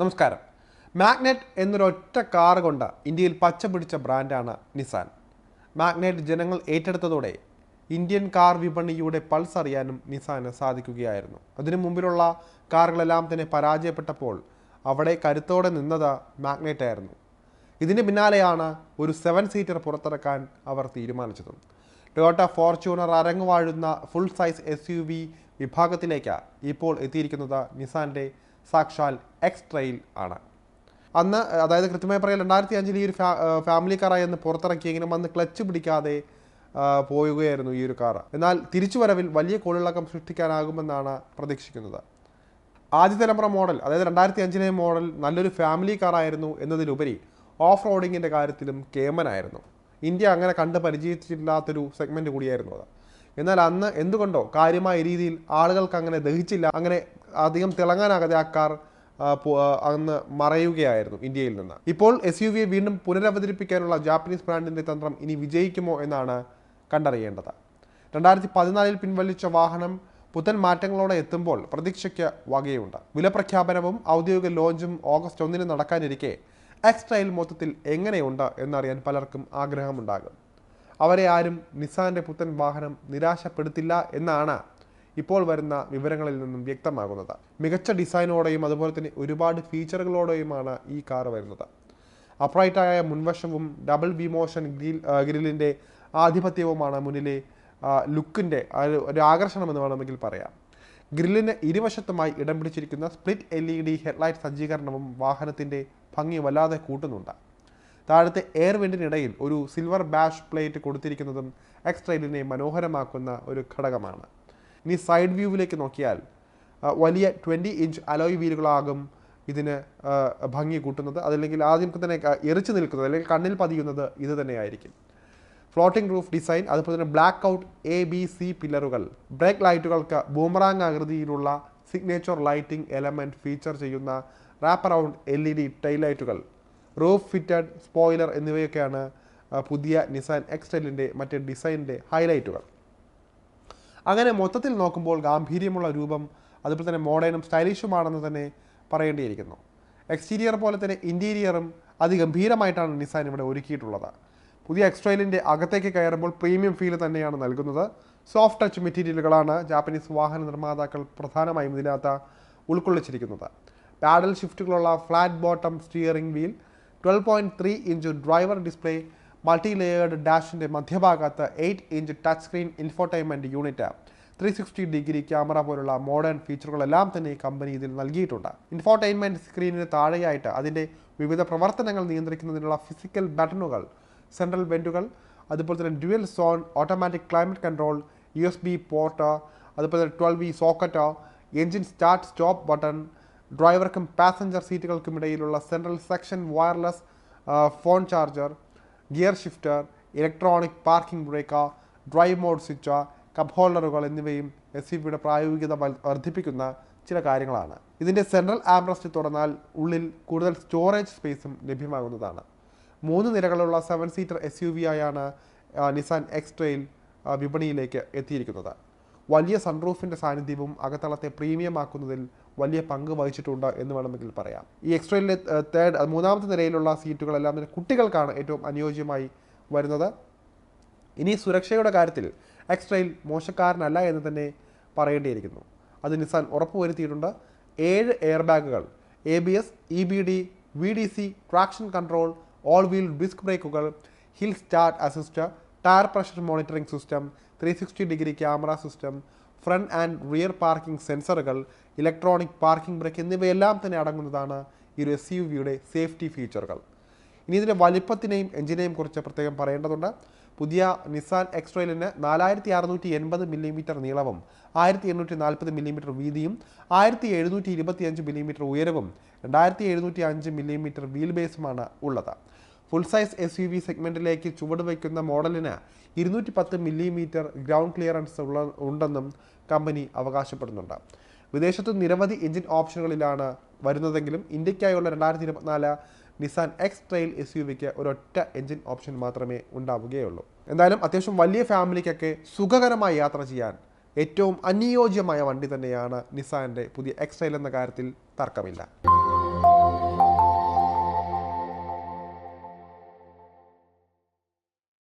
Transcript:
നമസ്കാരം. Magnet എന്നൊരൊറ്റ car കൊണ്ട് ഇന്ത്യയിൽ പച്ച പിടിച്ച ബ്രാൻഡാണ് നിസാൻ. മാഗ്നറ്റ് ജനങ്ങൾ ഏറ്റെടുത്തതോടെ ഇന്ത്യൻ കാർ വിപണിയുടെ പൾസ് അറിയാനും നിസാന് സാധിക്കുകയായിരുന്നു. അതിനു മുമ്പിലുള്ള കാറുകളെല്ലാം തന്നെ പരാജയപ്പെട്ടപ്പോൾ അവിടെ കരുത്തോടെ നിന്നത് മാഗ്നറ്റ് ആയിരുന്നു. ഇതിന് പിന്നാലെയാണ് ഒരു സെവൻ സീറ്റർ പുറത്തിറക്കാൻ അവർ തീരുമാനിച്ചതും. Toyota Fortuner അരങ്ങുവാഴുന്ന full size S U V വിഭാഗത്തിലേക്ക് ഇപ്പോൾ എത്തിയിരിക്കുന്നത് നിസാന്റെ സാക്ഷാൽ എക്സ്ട്രയിൽ ആണ്. അന്ന് അതായത് കൃത്യമായി പറയാൻ രണ്ടായിരത്തി അഞ്ചിൽ ഈ ഒരു ഫാ ഫാമിലി കാറായി അന്ന് പുറത്തിറക്കിയെങ്കിലും അന്ന് ക്ലച്ച് പിടിക്കാതെ പോവുകയായിരുന്നു ഈ ഒരു കാർ എന്നാൽ തിരിച്ചുവരവിൽ വലിയ കോളിളക്കം സൃഷ്ടിക്കാനാകുമെന്നാണ് പ്രതീക്ഷിക്കുന്നത്. ആദ്യ തലമുറ മോഡൽ അതായത് രണ്ടായിരത്തി അഞ്ചിലെ മോഡൽ നല്ലൊരു ഫാമിലി കാറായിരുന്നു എന്നതിലുപരി ഓഫ് റോഡിങ്ങിന്റെ കാര്യത്തിലും കേമനായിരുന്നു. ഇന്ത്യ അങ്ങനെ കണ്ട് പരിചയിച്ചിട്ടില്ലാത്തൊരു സെഗ്മെന്റ് കൂടിയായിരുന്നു അത്. എന്നാൽ അന്ന് എന്തുകൊണ്ടോ കാര്യമായ രീതിയിൽ ആളുകൾക്ക് അങ്ങനെ ദഹിച്ചില്ല. അങ്ങനെ അധികം തിളങ്ങാനാകാതെ ആ കാർ അന്ന് മറയുകയായിരുന്നു ഇന്ത്യയിൽ നിന്ന്. ഇപ്പോൾ എസ് യു വിയെ വീണ്ടും പുനരവതരിപ്പിക്കാനുള്ള ജാപ്പനീസ് ബ്രാൻഡിന്റെ തന്ത്രം ഇനി വിജയിക്കുമോ എന്നാണ് കണ്ടറിയേണ്ടത്. രണ്ടായിരത്തി പതിനാലിൽ പിൻവലിച്ച വാഹനം പുത്തൻ മാറ്റങ്ങളോടെ എത്തുമ്പോൾ പ്രതീക്ഷയ്ക്ക് വകയുണ്ട്. വില പ്രഖ്യാപനവും ഔദ്യോഗിക ലോഞ്ചും ഓഗസ്റ്റ് ഒന്നിന് നടക്കാനിരിക്കെ എക്സ്ട്രയിൽ മൊത്തത്തിൽ എങ്ങനെയുണ്ട് എന്നറിയാൻ പലർക്കും ആഗ്രഹമുണ്ടാകും. അവരെ ആരും നിസാന്റെ പുത്തൻ വാഹനം നിരാശപ്പെടുത്തില്ല എന്നാണ് ഇപ്പോൾ വരുന്ന വിവരങ്ങളിൽ നിന്നും വ്യക്തമാകുന്നത്. മികച്ച ഡിസൈനോടെയും അതുപോലെ തന്നെ ഒരുപാട് ഫീച്ചറുകളോടെയുമാണ് ഈ കാർ വരുന്നത്. അപ്രൈറ്റായ മുൻവശവും ഡബിൾ വി മോഷൻ ഗ്രിൽ ഗ്രില്ലിന്റെ ആധിപത്യവുമാണ് മുന്നിലെ ലുക്കിന്റെ ഒരു ആകർഷണമെന്ന് വേണമെങ്കിൽ പറയാം. ഗ്രില്ലിന് ഇരുവശത്തുമായി ഇടം പിടിച്ചിരിക്കുന്ന split L E D headlight സജ്ജീകരണവും വാഹനത്തിന്റെ ഭംഗി വല്ലാതെ കൂട്ടുന്നുണ്ട്. താഴത്തെ എയർ വെന്റിനിടയിൽ ഒരു സിൽവർ ബാഷ് പ്ലേറ്റ് കൊടുത്തിരിക്കുന്നതും എക്സ് മനോഹരമാക്കുന്ന ഒരു ഘടകമാണ്. ഇനി സൈഡ് വ്യൂവിലേക്ക് നോക്കിയാൽ വലിയ ട്വന്റി ഇഞ്ച് അലോയ് വീലുകളാകും ഇതിന് ഭംഗി കൂട്ടുന്നത്. അതല്ലെങ്കിൽ ആദ്യം തന്നെ എറിച്ചു നിൽക്കുന്നത് അല്ലെങ്കിൽ കണ്ണിൽ പതിയുന്നത് ഇത് തന്നെയായിരിക്കും. ഫ്ലോട്ടിംഗ് റൂഫ് ഡിസൈൻ അതുപോലെ തന്നെ black out A B C പില്ലറുകൾ brake ലൈറ്റുകൾക്ക് ബൂമറാങ് ആകൃതിയിലുള്ള സിഗ്നേച്ചർ ലൈറ്റിംഗ് എലമെന്റ് ഫീച്ചർ ചെയ്യുന്ന wrap around L E D tail ലൈറ്റുകൾ റൂഫ് ഫിറ്റഡ് സ്പോയിലർ എന്നിവയൊക്കെയാണ് പുതിയ നിസാൻ എക്സ്റ്റൈലിന്റെ മറ്റ് ഡിസൈനിന്റെ ഹൈലൈറ്റുകൾ അങ്ങനെ മൊത്തത്തിൽ നോക്കുമ്പോൾ ഗാംഭീര്യമുള്ള രൂപം അതുപോലെ തന്നെ മോഡേണും സ്റ്റൈലിഷുമാണെന്ന് തന്നെ പറയേണ്ടിയിരിക്കുന്നു. എക്സ്റ്റീരിയർ പോലെ തന്നെ ഇന്റീരിയറും അതിഗംഭീരമായിട്ടാണ് നിസാൻ ഇവിടെ ഒരുക്കിയിട്ടുള്ളത്. പുതിയ എക്സ്ട്രൈലിന്റെ അകത്തേക്ക് കയറുമ്പോൾ പ്രീമിയം ഫീൽ തന്നെയാണ് നൽകുന്നത്. സോഫ്റ്റ് ടച്ച് മെറ്റീരിയലുകളാണ് ജാപ്പനീസ് വാഹന നിർമ്മാതാക്കൾ പ്രധാനമായും ഇതിനകത്ത് ഉൾക്കൊള്ളിച്ചിരിക്കുന്നത്. Paddle ഷിഫ്റ്റുകളുള്ള flat bottom steering wheel twelve point three inch driver display multi layered ഡാഷിന്റെ മധ്യഭാഗത്ത് eight inch touch screen infotainment unit three sixty degree camera പോലുള്ള മോഡേൺ ഫീച്ചറുകളെല്ലാം തന്നെ കമ്പനി ഇതിൽ നൽകിയിട്ടുണ്ട്. ഇൻഫോർടൈൻമെന്റ് സ്ക്രീനിന് താഴെയായിട്ട് അതിന്റെ വിവിധ പ്രവർത്തനങ്ങൾ നിയന്ത്രിക്കുന്നതിനുള്ള ഫിസിക്കൽ ബട്ടണുകൾ സെൻട്രൽ വെന്റുകൾ അതുപോലെ തന്നെ dual zone automatic climate control U S B port അതുപോലെ തന്നെ twelve V socket engine start stop button ഡ്രൈവർക്കും passenger സീറ്റുകൾക്കും ഇടയിലുള്ള central section wireless phone charger gear shifter electronic parking breaker drive mode switch cup ഹോൾഡറുകൾ എന്നിവയും S U വിയുടെ പ്രായോഗികത വർദ്ധിപ്പിക്കുന്ന ചില കാര്യങ്ങളാണ്. ഇതിന്റെ സെൻട്രൽ ആംബ്രസ്റ്റ് തുറന്നാൽ ഉള്ളിൽ കൂടുതൽ സ്റ്റോറേജ് സ്പേസും ലഭ്യമാകുന്നതാണ്. മൂന്ന് നിരകളുള്ള seven seater S U V ആയാണ് നിസാൻ എക്സ് ട്രെയിൽ വിപണിയിലേക്ക് എത്തിയിരിക്കുന്നത്. വലിയ സൺറൂഫിന്റെ സാന്നിധ്യവും അകത്തളത്തെ പ്രീമിയം ആക്കുന്നതിൽ വലിയ പങ്ക് വഹിച്ചിട്ടുണ്ട് എന്ന് വേണമെങ്കിൽ പറയാം. ഈ എക്സ്ട്രയിലെ തേർഡ് മൂന്നാമത്തെ നിരയിലുള്ള സീറ്റുകളെല്ലാം തന്നെ കുട്ടികൾക്കാണ് ഏറ്റവും അനുയോജ്യമായി വരുന്നത്. ഇനി സുരക്ഷയുടെ കാര്യത്തിൽ എക്സ്ട്രയിൽ മോശക്കാരനല്ല എന്ന് തന്നെ പറയേണ്ടിയിരിക്കുന്നു. അത് നിസാൻ ഉറപ്പുവരുത്തിയിട്ടുണ്ട്. ഏഴ് എയർ ബാഗുകൾ A B S E B D V D C traction control all wheel disc ബ്രേക്കുകൾ hill start assist tyre pressure monitoring system three sixty degree camera system front and rear parking സെൻസറുകൾ electronic parking brake എന്നിവയെല്ലാം തന്നെ അടങ്ങുന്നതാണ് ഈ ഒരു S U വിയുടെ safety ഫീച്ചറുകൾ ഇനി ഇതിന്റെ വലിപ്പത്തിനെയും എഞ്ചിനെയും കുറിച്ച് പ്രത്യേകം പറയേണ്ടതുണ്ട്. പുതിയ നിസാൻ എക്സ്ട്രയിലിന് നാലായിരത്തി അറുന്നൂറ്റി എൺപത് മില്ലിമീറ്റർ നീളവും ആയിരത്തി എണ്ണൂറ്റി നാൽപ്പത് മില്ലിമീറ്റർ വീതിയും ആയിരത്തി എഴുന്നൂറ്റി ഇരുപത്തി അഞ്ച് മില്ലിമീറ്റർ ഉയരവും രണ്ടായിരത്തി എഴുന്നൂറ്റി അഞ്ച് മില്ലിമീറ്റർ വീൽ ബേസുമാണ് ഉള്ളത്. Full size S U V സെഗ്മെന്റിലേക്ക് ചുവട് വയ്ക്കുന്ന മോഡലിന് ഇരുന്നൂറ്റി പത്ത് മില്ലിമീറ്റർ ഗ്രൗണ്ട് ക്ലിയറൻസ് ഉള്ള ഉണ്ടെന്നും കമ്പനി അവകാശപ്പെടുന്നുണ്ട്. വിദേശത്ത് നിരവധി എഞ്ചിൻ ഓപ്ഷനുകളിലാണ് വരുന്നതെങ്കിലും ഇന്ത്യക്കായുള്ള രണ്ടായിരത്തി ഇരുപത്തിനാല് Nissan X Trail S U വിക്ക് ഒരൊറ്റ എഞ്ചിൻ ഓപ്ഷൻ മാത്രമേ ഉണ്ടാവുകയുള്ളൂ. എന്തായാലും അത്യാവശ്യം വലിയ ഫാമിലിക്കൊക്കെ സുഖകരമായി യാത്ര ചെയ്യാൻ ഏറ്റവും അനുയോജ്യമായ വണ്ടി തന്നെയാണ് നിസാന്റെ പുതിയ എക്സ് ട്രെയിൽ എന്ന കാര്യത്തിൽ തർക്കമില്ല.